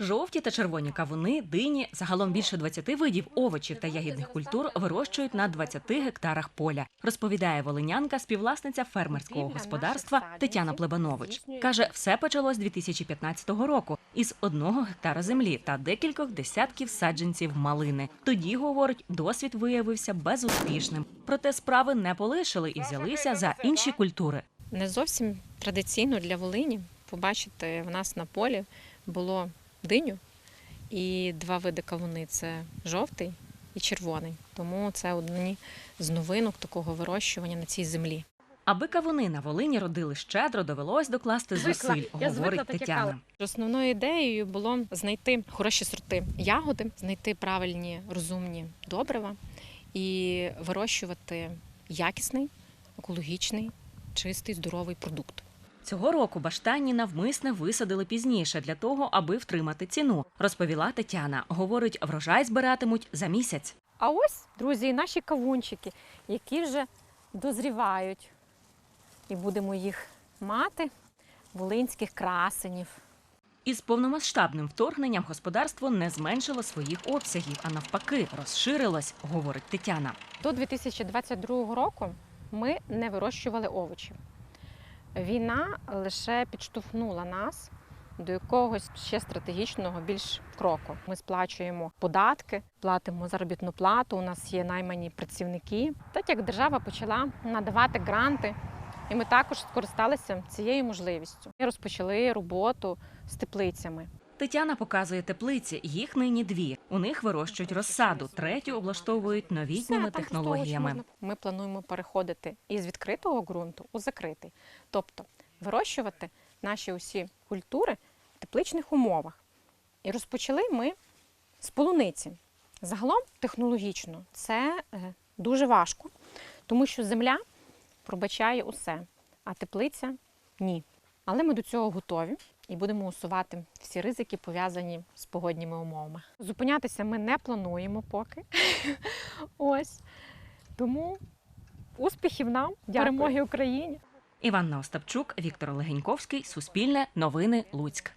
Жовті та червоні кавуни, дині, загалом більше 20 видів овочів та ягідних культур вирощують на 20 гектарах поля. Розповідає волинянка, співвласниця фермерського господарства Тетяна Плебанович. Каже, все почалось 2015 року із одного гектара землі та декількох десятків саджанців малини. Тоді говорить, досвід виявився безуспішним. Проте справи не полишили і взялися за інші культури. Не зовсім традиційно для Волині побачити в нас на полі було диню і два види кавуни це жовтий і червоний. Тому це одні з новинок такого вирощування на цій землі. Аби кавуни на Волині родили щедро, довелось докласти зусиль, Я звикла говорить таке Тетяна. Основною ідеєю було знайти хороші сорти ягоди, знайти правильні розумні добрива і вирощувати якісний, екологічний, чистий, здоровий продукт. Цього року баштанні навмисне висадили пізніше для того, аби втримати ціну, розповіла Тетяна. Говорить, врожай збиратимуть за місяць. А ось, друзі, і наші кавунчики, які вже дозрівають. І будемо їх мати, волинських красенів. Із повномасштабним вторгненням господарство не зменшило своїх обсягів, а навпаки, розширилось, говорить Тетяна. До 2022 року ми не вирощували овочів. Війна лише підштовхнула нас до якогось ще стратегічного більш кроку. Ми сплачуємо податки, платимо заробітну плату. У нас є наймані працівники. Так як держава почала надавати гранти, і ми також скористалися цією можливістю. Ми розпочали роботу з теплицями. Тетяна показує теплиці. Їх нині дві. У них вирощують розсаду, третю облаштовують новітніми технологіями. Ми плануємо переходити із відкритого ґрунту у закритий, тобто вирощувати наші усі культури в тепличних умовах. І розпочали ми з полуниці. Загалом технологічно це е, дуже важко, тому що земля пробачає усе, а теплиця ні. Але ми до цього готові і будемо усувати всі ризики, пов'язані з погодніми умовами. Зупинятися ми не плануємо поки. Ось. Тому успіхів нам, перемоги Україні! Іванна Остапчук, Віктор Легеньковський, Суспільне, Новини, Луцьк.